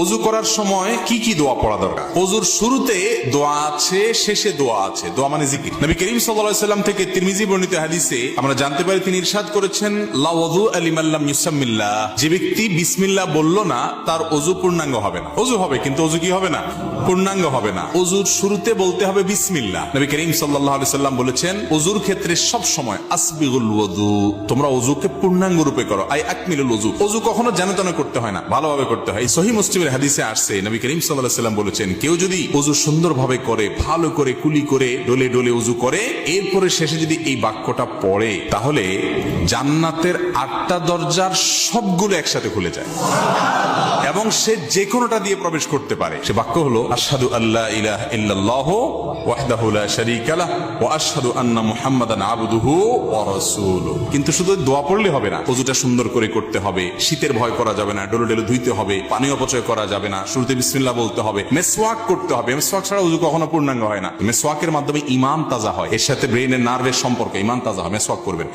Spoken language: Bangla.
অজু করার সময় কি কি দোয়া পড়া দরকার? অজুর শুরুতে দোয়া আছে, শেষে দোয়া আছে। দোয়া মানে জিকির। নবী করিম সাল্লাম থেকে তিরমিজি বর্ণিত হাদিসে আমরা জানতে পারি তিনি ইরশাদ করেছেন, লা ওযু আলিমাল্লাম ইউসাম্মিল্লাহ। যে ব্যক্তি বিসমিল্লাহ বলল না, তার অজু পূর্ণাঙ্গ হবে না। অজু হবে, কিন্তু অজু কি হবে না? পূর্ণাঙ্গ হবে না। অজুর শুরুতে বলতে হবে বিসমিল্লাহ। নবী করিম আলাইহি সাল্লাম বলেছেন অজুর ক্ষেত্রে সব সময় আসবিগুল ওযু। তোমরা অজুকে পূর্ণাঙ্গ রূপে করো, আই আকমিলুল ওযু। অজু কখনো জানে তেনে করতে হয় না, ভালোভাবে করতে হয়। সহি মুসলিমের হাদিসে আসছে, নবী করিম সাল্লাম বলেছেন, কেউ যদি অজু সুন্দরভাবে করে, ভালো করে কুলি করে, ডোলে ডোলে উজু করে, এরপরে শেষে যদি এই বাক্যটা পড়ে, তাহলে জান্নাতের আটটা দরজার সবগুলো একসাথে খুলে যায়। এবং সে যে কোনোটা দিয়ে প্রবেশ করতে পারে। সে বাক্য হলো, আশহাদু আল্লাহ ইলাহা শুধু দোয়া হবে না সুন্দর করে করতে হবে, শীতের ভয় করা যাবে না ধুইতে হবে পানি অপচয় করা যাবে না, শুরুতে বলতে হবে করতে হবে। ছাড়া কখনো পূর্ণাঙ্গ হয় না। মাধ্যমে ইমান তাজা হয়, এর সাথে ব্রেনের নার্ভের সম্পর্ক ইমান তাজা হয়, মেসওয়াক করবেন।